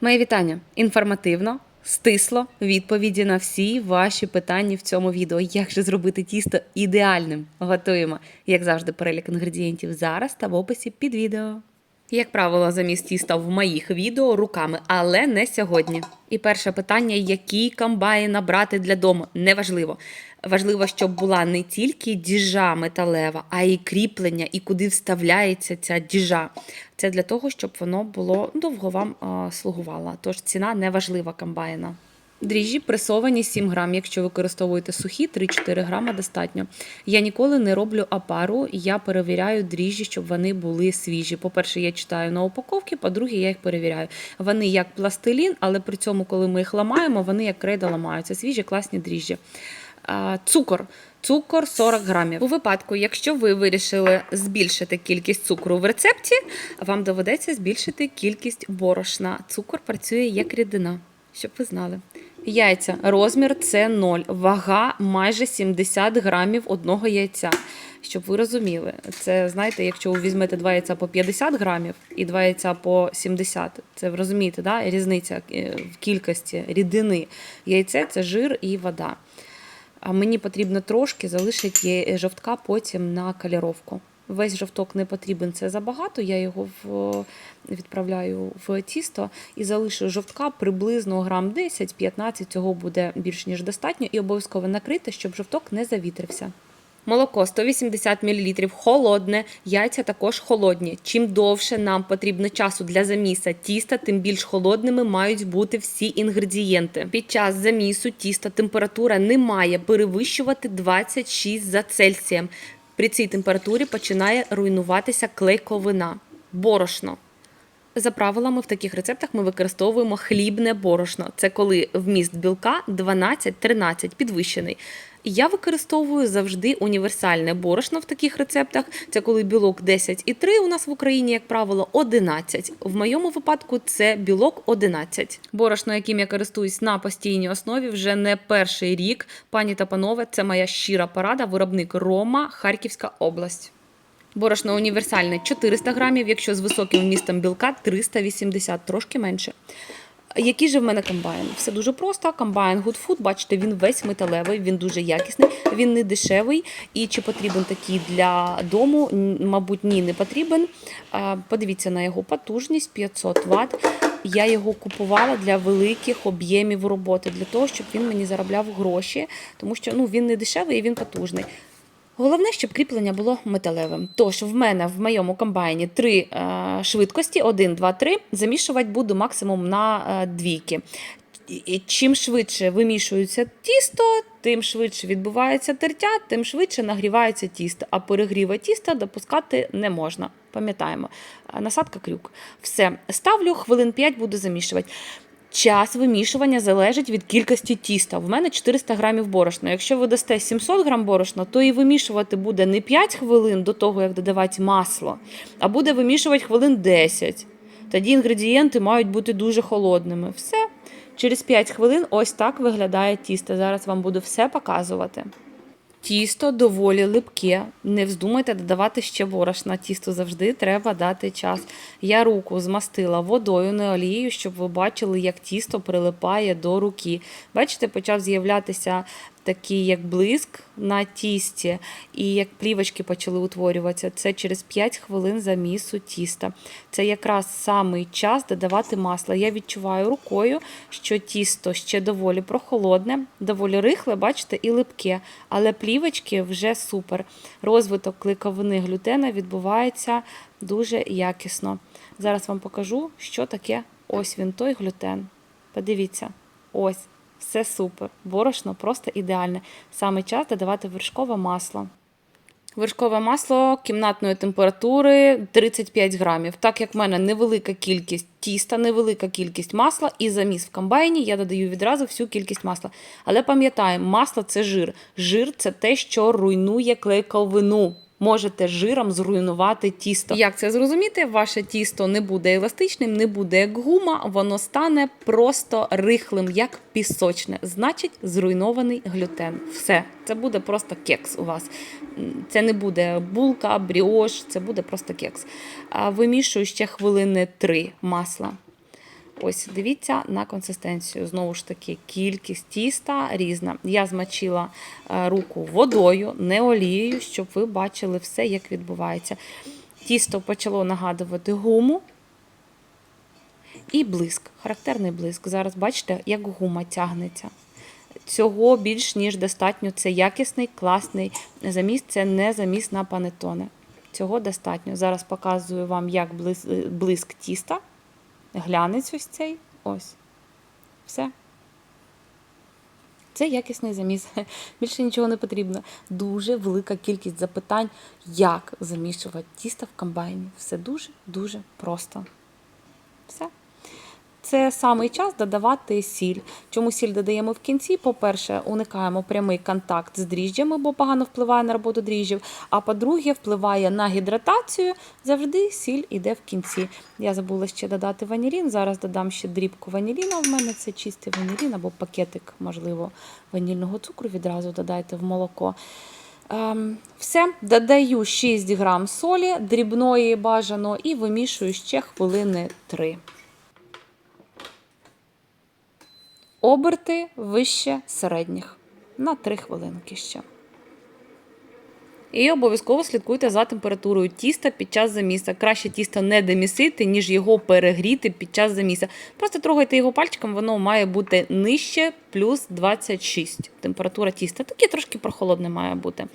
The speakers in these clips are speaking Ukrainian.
Мої вітання інформативно, стисло відповіді на всі ваші питання в цьому відео. Як же зробити тісто ідеальним? Готуємо, як завжди, перелік інгредієнтів зараз та в описі під відео. Як правило, замість тіста в моїх відео руками, але не сьогодні. І перше питання: який комбайн набрати для дому? Неважливо. Важливо, щоб була не тільки діжа металева, а й кріплення, і куди вставляється ця діжа. Це для того, щоб воно було довго вам а, слугувало. Тож ціна не важлива комбайна. Дріжджі пресовані 7 грам. Якщо використовуєте сухі, 3-4 грама достатньо. Я ніколи не роблю апару, я перевіряю дріжджі, щоб вони були свіжі. По-перше, я читаю на упаковці, по-друге, я їх перевіряю. Вони як пластилін, але при цьому, коли ми їх ламаємо, вони як крейда ламаються. Свіжі, класні дріжджі. Цукор. Цукор 40 грамів. У випадку, якщо ви вирішили збільшити кількість цукру в рецепті, вам доведеться збільшити кількість борошна. Цукор працює як рідина, щоб ви знали. Яйця. Розмір це 0. Вага майже 70 грамів одного яйця. Щоб ви розуміли, це знаєте, якщо ви візьмете два яйця по 50 грамів і два яйця по 70, це ви розумієте, да? різниця е, в кількості рідини. Яйце це жир і вода. А мені потрібно трошки залишити жовтка потім на каліровку. Весь жовток не потрібен, це забагато. Я його в, відправляю в тісто і залишу жовтка приблизно грам 10-15, цього буде більш ніж достатньо, і обов'язково накрити, щоб жовток не завітрився. Молоко 180 мл холодне, яйця також холодні. Чим довше нам потрібно часу для заміса тіста, тим більш холодними мають бути всі інгредієнти. Під час замісу тіста температура не має перевищувати 26 за Цельсієм. При цій температурі починає руйнуватися клейковина. Борошно. За правилами, в таких рецептах ми використовуємо хлібне борошно. Це коли вміст білка 12-13 підвищений. Я використовую завжди універсальне борошно в таких рецептах. Це коли білок 10,3 у нас в Україні, як правило, 11. В моєму випадку це білок 11. Борошно, яким я користуюсь на постійній основі, вже не перший рік. Пані та панове, це моя щира порада. Виробник Рома, Харківська область. Борошно універсальне 400 грамів, якщо з високим вмістом білка 380, трошки менше. Який же в мене комбайн? Все дуже просто. Комбайн Good Food, бачите, він весь металевий, він дуже якісний, він не дешевий. І чи потрібен такий для дому? Мабуть, ні, не потрібен. Подивіться на його потужність 500 Вт. Я його купувала для великих об'ємів роботи, для того, щоб він мені заробляв гроші, тому що ну, він не дешевий і він потужний. Головне, щоб кріплення було металевим. Тож в мене в моєму комбайні три е, швидкості: 1, 2, 3. Замішувати буду максимум на е, двійки. Чим швидше вимішується тісто, тим швидше відбувається тертя, тим швидше нагрівається тісто. А перегріва тіста допускати не можна. Пам'ятаємо, Е, насадка крюк. Все, ставлю хвилин 5, буду замішувати. Час вимішування залежить від кількості тіста. В мене 400 грамів борошна. Якщо ви дасте 700 грам борошна, то і вимішувати буде не 5 хвилин до того, як додавати масло, а буде вимішувати хвилин 10. Тоді інгредієнти мають бути дуже холодними. Все. Через 5 хвилин ось так виглядає тісто. Зараз вам буду все показувати. Тісто доволі липке. Не вздумайте додавати ще борошна. Тісто завжди треба дати час. Я руку змастила водою, не олією, щоб ви бачили, як тісто прилипає до руки. Бачите, почав з'являтися такий як блиск на тісті, і як плівочки почали утворюватися. Це через 5 хвилин замісу тіста. Це якраз самий час додавати масло. Я відчуваю рукою, що тісто ще доволі прохолодне, доволі рихле, бачите, і липке, але плівочки вже супер. Розвиток клейковини глютена відбувається дуже якісно. Зараз вам покажу, що таке ось він той глютен. Подивіться, ось. Все супер. Борошно просто ідеальне. Саме час додавати вершкове масло. Вершкове масло кімнатної температури 35 грамів. Так як в мене невелика кількість тіста, невелика кількість масла, і заміс в комбайні я додаю відразу всю кількість масла. Але пам'ятаємо, масло це жир. Жир це те, що руйнує клейковину. Можете жиром зруйнувати тісто. Як це зрозуміти? Ваше тісто не буде еластичним, не буде як гума, воно стане просто рихлим, як пісочне. Значить, зруйнований глютен. Все, це буде просто кекс у вас. Це не буде булка, бріош, це буде просто кекс. Вимішую ще хвилини три масла. Ось, дивіться на консистенцію. Знову ж таки, кількість тіста різна. Я змочила е, руку водою, не олією, щоб ви бачили все, як відбувається. Тісто почало нагадувати гуму і блиск, характерний блиск. Зараз бачите, як гума тягнеться. Цього більш ніж достатньо. Це якісний, класний заміс, це не заміс на панетоне. Цього достатньо. Зараз показую вам, як блиск тіста. Глянець ось цей. Ось. Все. Це якісний заміс. Більше нічого не потрібно. Дуже велика кількість запитань, як замішувати тісто в комбайні. Все дуже-дуже просто. Все. Це самий час додавати сіль. Чому сіль додаємо в кінці? По-перше, уникаємо прямий контакт з дріжджами, бо погано впливає на роботу дріжджів. А по-друге, впливає на гідратацію. Завжди сіль іде в кінці. Я забула ще додати ванілін. Зараз додам ще дрібку ваніліна. В мене це чистий ванілін або пакетик, можливо, ванільного цукру. Відразу додайте в молоко. Ем, все, додаю 6 грам солі, дрібної бажано, і вимішую ще хвилини 3. Оберти вище середніх на 3 хвилинки ще. І обов'язково слідкуйте за температурою тіста під час заміса. Краще тісто не демісити, ніж його перегріти під час заміса. Просто трогайте його пальчиком, воно має бути нижче плюс 26 температура тіста. Таке трошки прохолодне має бути.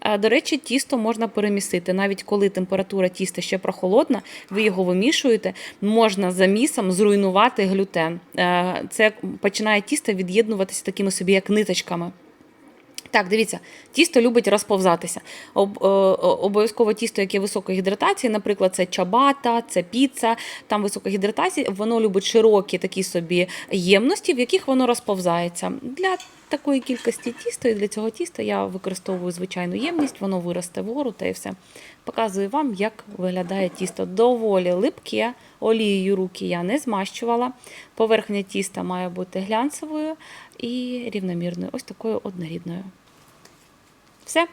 Е, До речі, тісто можна перемісити. Навіть коли температура тіста ще прохолодна, ви його вимішуєте, можна замісом зруйнувати глютен. Е, Це починає тісто від'єднуватися такими собі, як ниточками. Так, дивіться, тісто любить розповзатися. Об, е, обов'язково тісто, яке високої гідратації, наприклад, це чабата, це піца, там висока гідратація, воно любить широкі такі собі ємності, в яких воно розповзається. Для такої кількості тіста і для цього тіста я використовую звичайну ємність, воно виросте вгору та і все. Показую вам, як виглядає тісто. Доволі липке, олією руки я не змащувала. Поверхня тіста має бути глянцевою і рівномірною, ось такою однорідною. Все.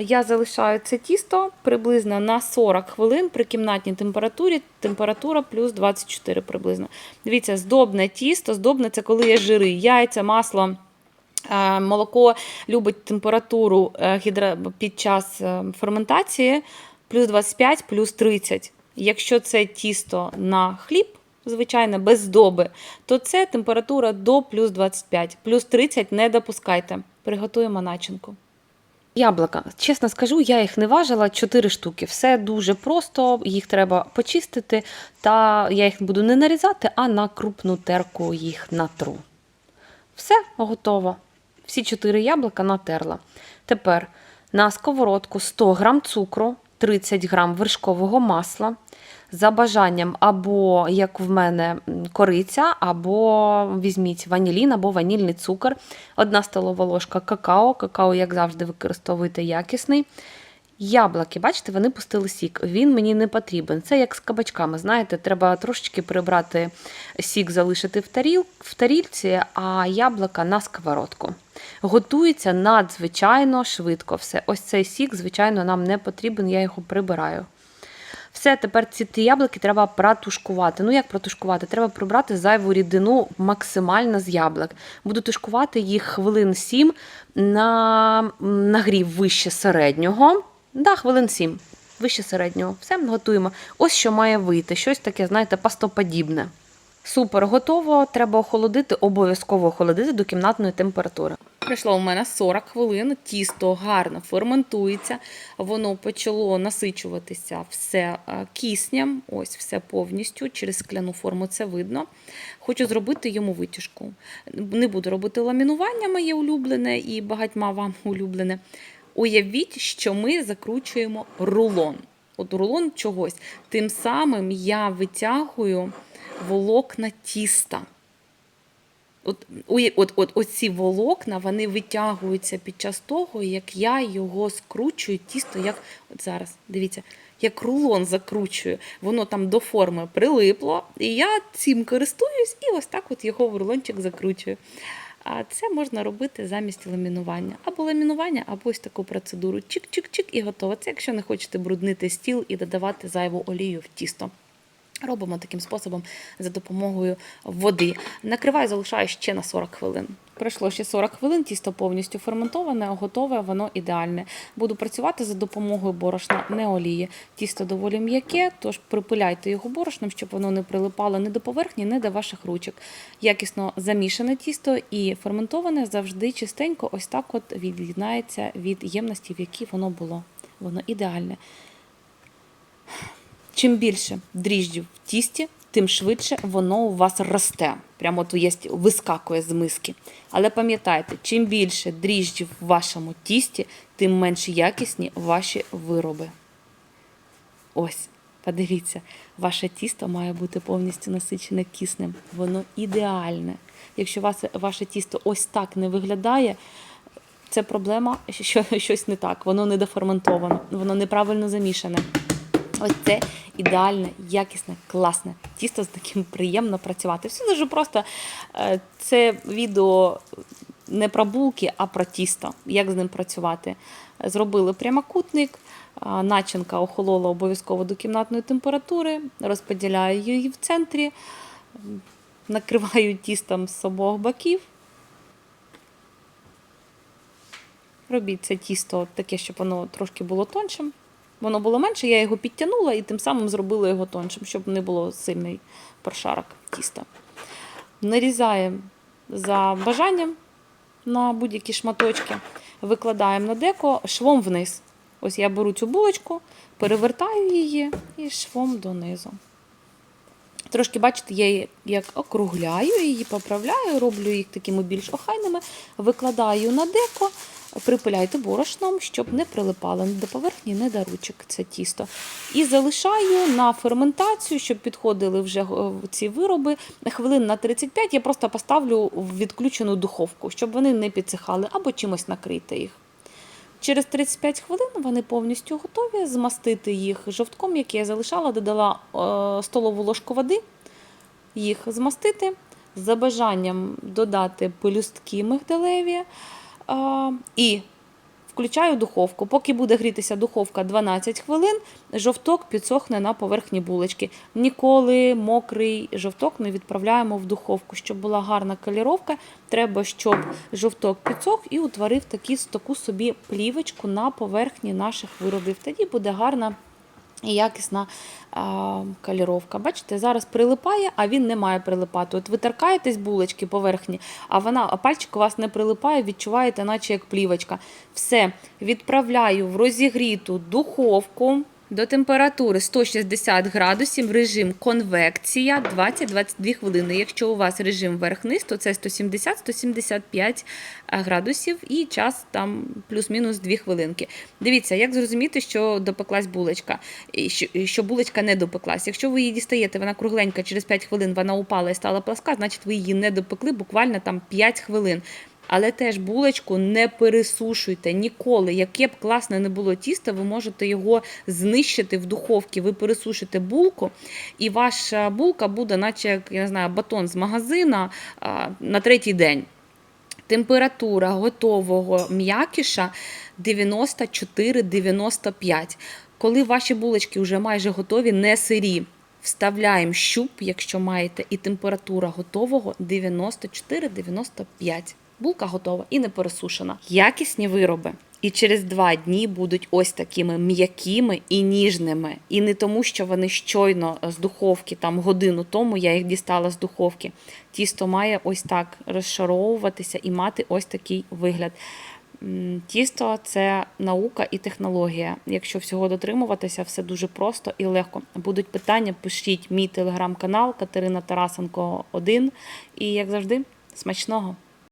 Я залишаю це тісто приблизно на 40 хвилин при кімнатній температурі, температура плюс 24 приблизно. Дивіться, здобне тісто, здобне це коли є жири, яйця, масло. Е, Молоко любить температуру е, під час е, ферментації плюс 25, плюс 30. Якщо це тісто на хліб, звичайно, без здоби, то це температура до плюс 25, плюс 30 не допускайте. Приготуємо начинку. Яблука, чесно скажу, я їх не важила 4 штуки. Все дуже просто, їх треба почистити, та я їх буду не нарізати, а на крупну терку їх натру. Все готово. Всі 4 яблука натерла. Тепер на сковородку 100 г цукру, 30 г вершкового масла. За бажанням, або, як в мене, кориця, або візьміть ванілін, або ванільний цукор, одна столова ложка какао. Какао, як завжди, використовуйте якісний. Яблуки, бачите, вони пустили сік. Він мені не потрібен. Це як з кабачками. Знаєте, треба трошечки прибрати сік, залишити в, таріл, в тарілці, а яблука на сковородку. Готується надзвичайно швидко. Все. Ось цей сік, звичайно, нам не потрібен, я його прибираю. Все, тепер ці яблуки треба протушкувати. Ну, як протушкувати? Треба прибрати зайву рідину максимально з яблук. Буду тушкувати їх хвилин 7 на нагрів вище середнього. Да, хвилин 7. Вище середнього. Все готуємо. Ось що має вийти. Щось таке, знаєте, пастоподібне. Супер, готово. Треба охолодити, обов'язково охолодити до кімнатної температури. Пройшло у мене 40 хвилин, тісто гарно ферментується, воно почало насичуватися все е, киснем, ось все повністю, через скляну форму це видно. Хочу зробити йому витяжку. Не буду робити ламінування моє улюблене і багатьма вам улюблене. Уявіть, що ми закручуємо рулон. От рулон чогось. Тим самим я витягую волокна тіста. От, от, от, оці волокна вони витягуються під час того, як я його скручую, тісто, як от зараз, дивіться, як рулон закручую, воно там до форми прилипло, і я цим користуюсь і ось так от його в рулончик закручую. А це можна робити замість ламінування. Або ламінування, або ось таку процедуру. Чик-чик-чик і готово. Це якщо не хочете бруднити стіл і додавати зайву олію в тісто. Робимо таким способом за допомогою води. Накриваю, залишаю ще на 40 хвилин. Пройшло ще 40 хвилин, тісто повністю ферментоване, готове, воно ідеальне. Буду працювати за допомогою борошна, не олії. Тісто доволі м'яке, тож припиляйте його борошном, щоб воно не прилипало ні до поверхні, ні до ваших ручок. Якісно замішане тісто і ферментоване завжди чистенько, ось так от від'єднається від ємності, в якій воно було. Воно ідеальне. Чим більше дріжджів в тісті, тим швидше воно у вас росте. Прямо от є, вискакує з миски. Але пам'ятайте, чим більше дріжджів в вашому тісті, тим менш якісні ваші вироби. Ось, подивіться, ваше тісто має бути повністю насичене киснем. Воно ідеальне. Якщо вас, ваше тісто ось так не виглядає, це проблема, що щось не так. Воно недоферментовано, воно неправильно замішане. Ось це ідеальне, якісне, класне тісто, з таким приємно працювати. Все дуже просто. Е, Це відео не про булки, а про тісто. Як з ним працювати. Зробили прямокутник, начинка охолола обов'язково до кімнатної температури, розподіляю її в центрі, накриваю тістом з обох боків. Робіть це тісто таке, щоб воно трошки було тоншим. Воно було менше, я його підтягнула і тим самим зробила його тоншим, щоб не було сильний прошарок тіста. Нарізаємо за бажанням на будь-які шматочки, викладаємо на деко швом вниз. Ось я беру цю булочку, перевертаю її і швом донизу. Трошки, бачите, я її як округляю її, поправляю, роблю їх такими більш охайними, викладаю на деко, припиляйте борошном, щоб не прилипало до поверхні, ні до ручок це тісто. І залишаю на ферментацію, щоб підходили вже е, ці вироби. Хвилин на 35 я просто поставлю в відключену духовку, щоб вони не підсихали, або чимось накрийте їх. Через 35 хвилин вони повністю готові. Змастити їх жовтком, який я залишала, додала е, столову ложку води, їх змастити. За бажанням додати пелюстки мигдалеві і включаю духовку. Поки буде грітися духовка 12 хвилин, жовток підсохне на поверхні булочки. Ніколи мокрий жовток не відправляємо в духовку. Щоб була гарна каліровка, треба, щоб жовток підсох і утворив такі, таку собі плівочку на поверхні наших виробів. Тоді буде гарна. І якісна а, каліровка. Бачите, зараз прилипає, а він не має прилипати. От ви торкаєтесь булочки поверхні, а вона, а пальчик у вас не прилипає, відчуваєте, наче як плівочка. Все, відправляю в розігріту духовку до температури 160 градусів, режим конвекція 20-22 хвилини. Якщо у вас режим верх-низ, то це 170-175 градусів і час там плюс-мінус 2 хвилинки. Дивіться, як зрозуміти, що допеклась булочка, і що булочка не допеклась. Якщо ви її дістаєте, вона кругленька, через 5 хвилин вона упала і стала пласка, значить ви її не допекли буквально там 5 хвилин. Але теж булочку не пересушуйте ніколи. Яке б класне не було тісто, ви можете його знищити в духовці. Ви пересушите булку, і ваша булка буде, наче як я не знаю, батон з магазина на третій день. Температура готового м'якіша 94-95. Коли ваші булочки вже майже готові, не сирі. Вставляємо щуп, якщо маєте, і температура готового 94-95. Булка готова і не пересушена. Якісні вироби. І через два дні будуть ось такими м'якими і ніжними. І не тому, що вони щойно з духовки, там годину тому я їх дістала з духовки. Тісто має ось так розшаровуватися і мати ось такий вигляд. Тісто це наука і технологія. Якщо всього дотримуватися, все дуже просто і легко. Будуть питання, пишіть мій телеграм-канал Катерина Тарасенко 1. І як завжди, смачного!